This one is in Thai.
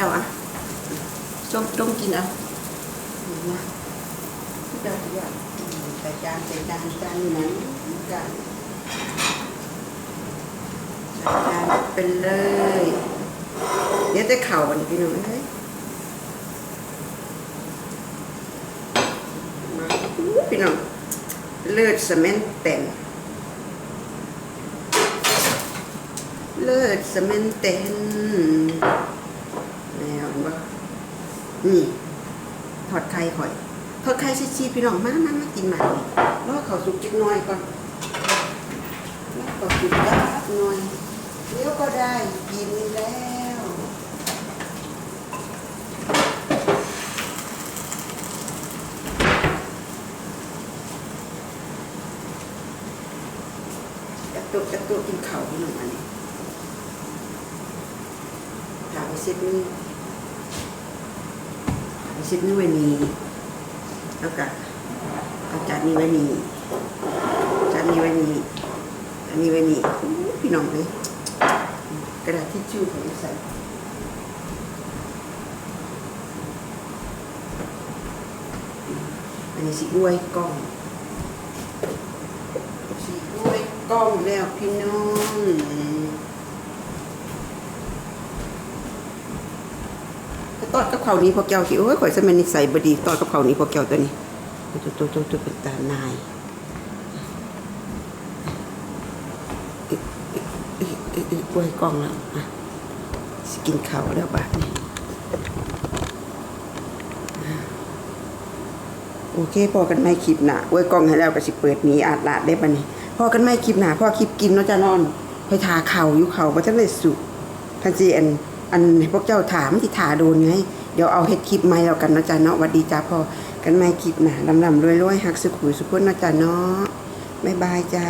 เจ้าอะส้มต้มกินเอานะเจ้าที่ว่าใส่จานใส่จานจานอยู่ไหนจานใส่จานเป็นเลยเดี๋ยวจะเข่ากันพี่น้องเอ้ยมาอู้พี่น้องเลือดสเมนเต็นเลือดสเมนเต็นแนวเห็นปะ นี่ทอดไข่ข่อยทอดไข่ชีๆพี่น้องมามามากินหมานี่รอเขาสุกจิกหน่อยก่อนรอเขาสุกจักหน่อยเดี๋ยวก็ได้กินแล้วกระตุกกระตุกกินเข่าวพี่น้องอันนี้ถามไปซิดนี่ถา มไปซิดนี่ไว้นี่แล้วก็เอาจานนี้ไว้นี่จานนี้ไว้นี่อันนี้ไว้นี่พี่น้องเลยกระดาษทิชชู่ของใส่อันนี้สิอวยกล้องสีด้วยกล้องแล้วพี่น้อง ตอดกับเขาวนี้พวกเจ้าสิโอ้ยข่อยสมัยนิสัยบดีตอดกับเขาวนี้พวกเจ้าตัวนี้ตัวตัวตัวตัวเป็นตานายกล้วยกล้องแล้วอะสกินข้าวแล้วบาดนี้โอเคพอกันไม่คลิปหนาอวยกล้องให้แล้วก็สิเปิดนี้อาดลาดได้ปะนี่พอกันไม่คลิปหนาพอคลิปกินเนาะจะนอนไปทาเข่าอยู่เข่าก็จะเลยสุกทันทีอัน อันพวกเจ้าถามที่ถาโดนไง เดี๋ยวเอาเฮ็ดคลิปใหม่แล้วกันนะจ๊ะเนาะหวัดดีจ้าพอ กันไม่คลิปหนาลำลำรวยรวยๆหักสุขุยสุขุนนะจ๊ะเนาะบ๊ายบายจ้า